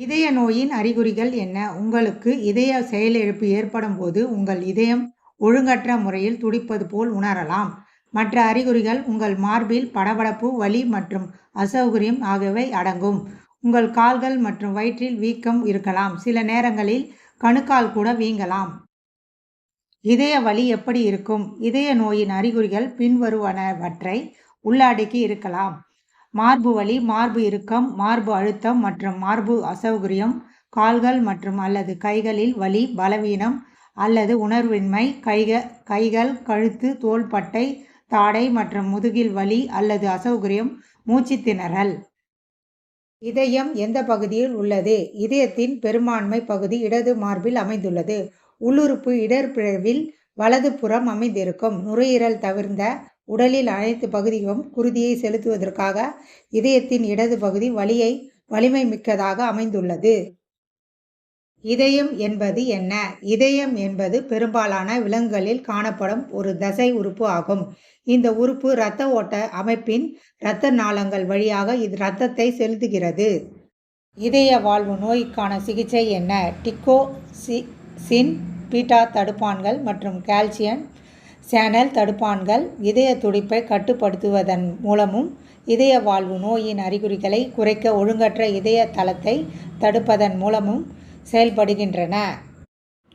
இதய நோயின் அறிகுறிகள் என்ன? உங்களுக்கு இதய செயலிழப்பு ஏற்படும் போது உங்கள் இதயம் ஒழுங்கற்ற முறையில் துடிப்பது போல் உணரலாம். மற்ற அறிகுறிகள் உங்கள் மார்பில் படபடப்பு வலி மற்றும் அசௌகரியம் ஆகியவை அடங்கும். உங்கள் கால்கள் மற்றும் வயிற்றில் வீக்கம் இருக்கலாம். சில நேரங்களில் கணுக்கால் கூட வீங்கலாம். இதய வலி எப்படி இருக்கும்? இதய நோயின் அறிகுறிகள் பின்வருவனவற்றை உள்ளடக்கி இருக்கலாம். மார்பு வலி மார்பு இறுக்கம் மார்பு அழுத்தம் மற்றும் மார்பு அசௌகரியம் கால்கள் மற்றும் அல்லது கைகளில் வலி பலவீனம் அல்லது உணர்வின்மை கைக கைகள் கழுத்து தோள்பட்டை தாடை மற்றும் முதுகில் வலி அல்லது அசௌகரியம் மூச்சு திணறல். இதயம் எந்த பகுதியில் உள்ளது? இதயத்தின் பெரும்பான்மை பகுதி இடது மார்பில் அமைந்துள்ளது. உள்ளுறுப்பு இடர்பிழவில் வலது புறம் அமைந்திருக்கும். நுரையீரல் தவிர்ந்த உடலில் அனைத்து பகுதியும் குருதியை செலுத்துவதற்காக இதயத்தின் இடது பகுதி வலியை வலிமை மிக்கதாக அமைந்துள்ளது. இதயம் என்பது என்ன? இதயம் என்பது பெரும்பாலான விலங்குகளில் காணப்படும் ஒரு தசை உறுப்பு ஆகும். இந்த உறுப்பு இரத்த ஓட்ட அமைப்பின் இரத்த நாளங்கள் வழியாக இது இரத்தத்தை செலுத்துகிறது. இதய வாழ்வு நோய்க்கான சிகிச்சை என்ன? டிக்கோ சி சின் பீட்டா தடுப்பான்கள் மற்றும் கால்சியம் சேனல் தடுப்பான்கள் இதய துடிப்பை கட்டுப்படுத்துவதன் மூலமும் இதய வாழ்வு நோயின் அறிகுறிகளை குறைக்க ஒழுங்கற்ற இதய தளத்தை தடுப்பதன் மூலமும் செயல்படுகின்றன.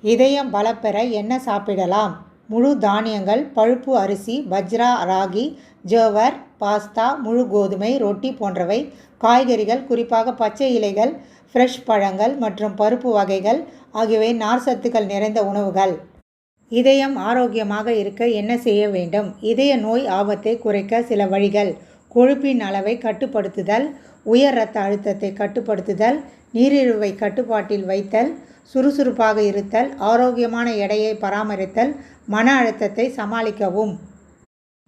இதயம் பலப்பெற என்ன சாப்பிடலாம்? முழு தானியங்கள் பழுப்பு அரிசி பஜ்ரா ராகி ஜோவர் பாஸ்தா முழு கோதுமை ரொட்டி போன்றவை. காய்கறிகள் குறிப்பாக பச்சை இலைகள் ஃப்ரெஷ் பழங்கள் மற்றும் பருப்பு வகைகள் ஆகியவை நார்சத்துக்கள் நிறைந்த உணவுகள். இதயம் ஆரோக்கியமாக இருக்க என்ன செய்ய வேண்டும்? இதய நோய் ஆபத்தை குறைக்க சில வழிகள். கொழுப்பின் அளவை கட்டுப்படுத்துதல் உயர் இரத்த அழுத்தத்தை கட்டுப்படுத்துதல் நீரிழிவை கட்டுப்பாட்டில் வைத்தல் சுறுசுறுப்பாக இருத்தல் ஆரோக்கியமான எடையை பராமரித்தல் மன அழுத்தத்தை சமாளிக்கவும்.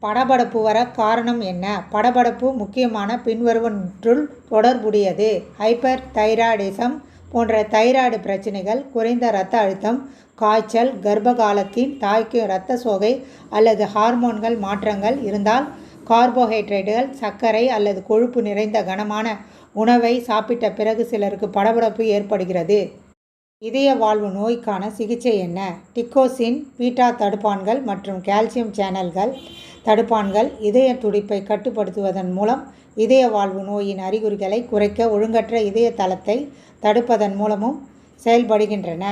படபடப்பு வர காரணம் என்ன? படபடப்பு முக்கியமான பின்வருவற்றுள் தொடர்புடையது. ஹைப்பர் தைராய்டிசம் போன்ற தைராய்டு பிரச்சனைகள் குறைந்த இரத்த அழுத்தம் காய்ச்சல் கர்ப்ப காலத்தின் தாய்க்கு இரத்த சோகை அல்லது ஹார்மோன்கள் மாற்றங்கள் இருந்தால் கார்போஹைட்ரேட்டுகள் சர்க்கரை அல்லது கொழுப்பு நிறைந்த கனமான உணவை சாப்பிட்ட பிறகு சிலருக்கு படபடப்பு ஏற்படுகிறது. இதய வாழ்வு நோய்க்கான சிகிச்சை என்ன? டிக்கோசின் பீட்டா தடுப்பான்கள் மற்றும் கால்சியம் சேனல்கள் தடுப்பான்கள் இதய துடிப்பை கட்டுப்படுத்துவதன் மூலம் இதய வாழ்வு நோயின் அறிகுறிகளை குறைக்க ஒழுங்கற்ற இதய தளத்தை தடுப்பதன் மூலமும் செயல்படுகின்றன.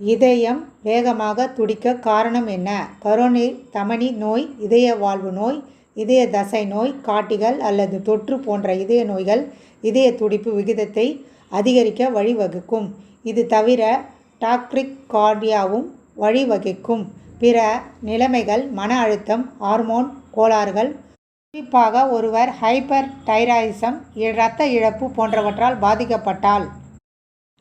இதயம் வேகமாக துடிக்க காரணம் என்ன? கரோனில் தமனி நோய் இதய வாழ்வு நோய் இதய தசை நோய் காட்டிகள் அல்லது தொற்று போன்ற இதய நோய்கள் இதய துடிப்பு விகிதத்தை அதிகரிக்க வழிவகுக்கும். இது தவிர டாக்ரிக் கார்டியாவும் வழிவகுக்கும். பிற நிலைமைகள் மன அழுத்தம் ஹார்மோன் கோளாறுகள் குறிப்பாக ஒருவர் ஹைப்பர் டைராயிசம் இரத்த இழப்பு போன்றவற்றால் பாதிக்கப்பட்டால்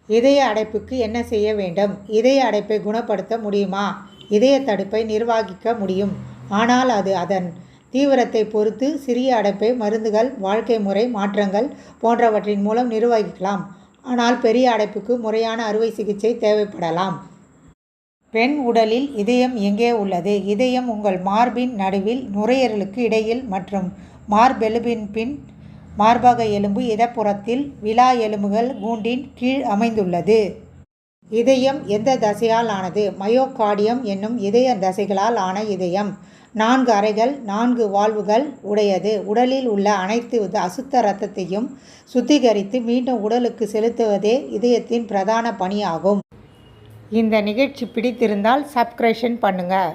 இதய அடைப்புக்கு என்ன செய்ய வேண்டும்? இதய அடைப்பை குணப்படுத்த முடியுமா? இதய தடுப்பை நிர்வகிக்க முடியும். ஆனால் அது அதன் தீவிரத்தை பொறுத்து சிறிய அடைப்பை மருந்துகள் வாழ்க்கை முறை மாற்றங்கள் போன்றவற்றின் மூலம் நிர்வகிக்கலாம். ஆனால் பெரிய அடைப்புக்கு முறையான அறுவை சிகிச்சை தேவைப்படலாம். பெண் உடலில் இதயம் எங்கே உள்ளது? இதயம் உங்கள் மார்பின் நடுவில் நுரையீரலுக்கு இடையில் மற்றும் மார்பெலும்பின் பின் மார்பக எலும்பு இடப்புறத்தில் விழா எலும்புகள் கூண்டின் கீழ் அமைந்துள்ளது. இதயம் எந்த தசையால் ஆனது? மயோகார்டியம் என்னும் இதய தசைகளால் ஆன இதயம். நான்கு அறைகள் நான்கு வாழ்வுகள் உடையது. உடலில் உள்ள அனைத்து அசுத்த இரத்தத்தையும் சுத்திகரித்து மீண்டும் உடலுக்கு செலுத்துவதே இதயத்தின் பிரதான பணியாகும். இந்த நிகழ்ச்சி பிடித்திருந்தால் சப்ஸ்கிரிப்ஷன் பண்ணுங்கள்